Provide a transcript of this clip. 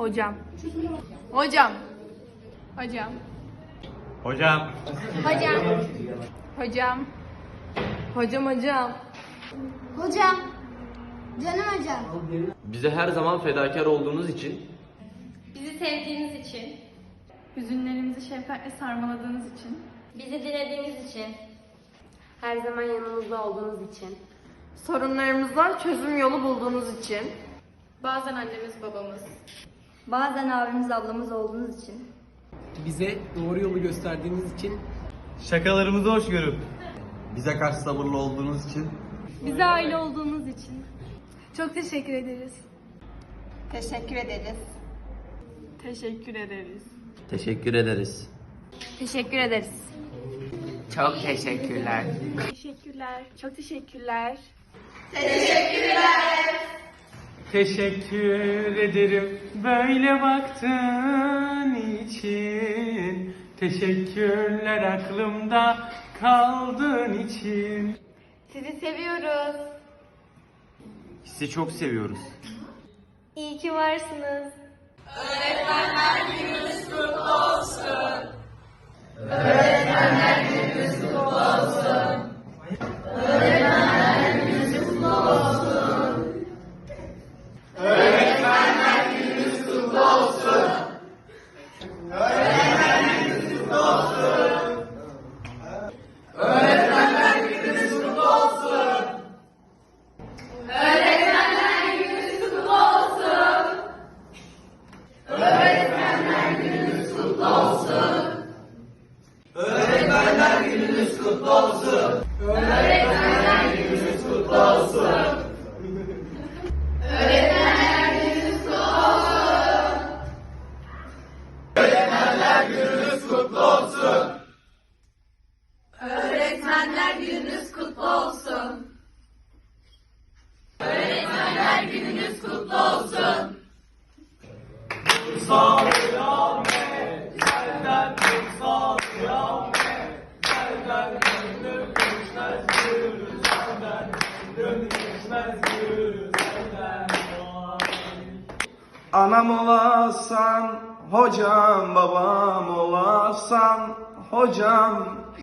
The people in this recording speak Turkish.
Hocam. Hocam. Hocam. Hocam. Hocam. Hocam. Hocam hocam. Hocam. Canım hocam. Bize her zaman fedakar olduğunuz için Bizi sevdiğiniz için, Hüzünlerimizi şefkatle sarmaladığınız için. bizi dinlediğiniz için, Her zaman yanımızda olduğunuz için. Sorunlarımıza çözüm yolu bulduğunuz için. bazen annemiz babamız, Bazen abimiz ablamız olduğunuz için. Bize doğru yolu gösterdiğiniz için Şakalarımızı hoş görüp. Bize karşı sabırlı olduğunuz için Bize aile olduğunuz için. Çok teşekkür ederiz. Teşekkür ederiz. Teşekkür ederiz. teşekkür ederiz. Teşekkür ederiz. Çok teşekkürler. Teşekkürler. Çok teşekkürler. Teşekkür ederim böyle baktığın için. Teşekkürler aklımda kaldığın için. sizi seviyoruz. Sizi çok seviyoruz. İyi ki varsınız. kutlu olsun. Öğretmenler gününüz kutlu olsun. Öğretmenler gününüz kutlu olsun. Öğretmenler gününüz kutlu olsun. Öğretmenler gününüz kutlu olsun. Öğretmenler gününüz kutlu olsun. Anam olasan hocam, babam olasan hocam.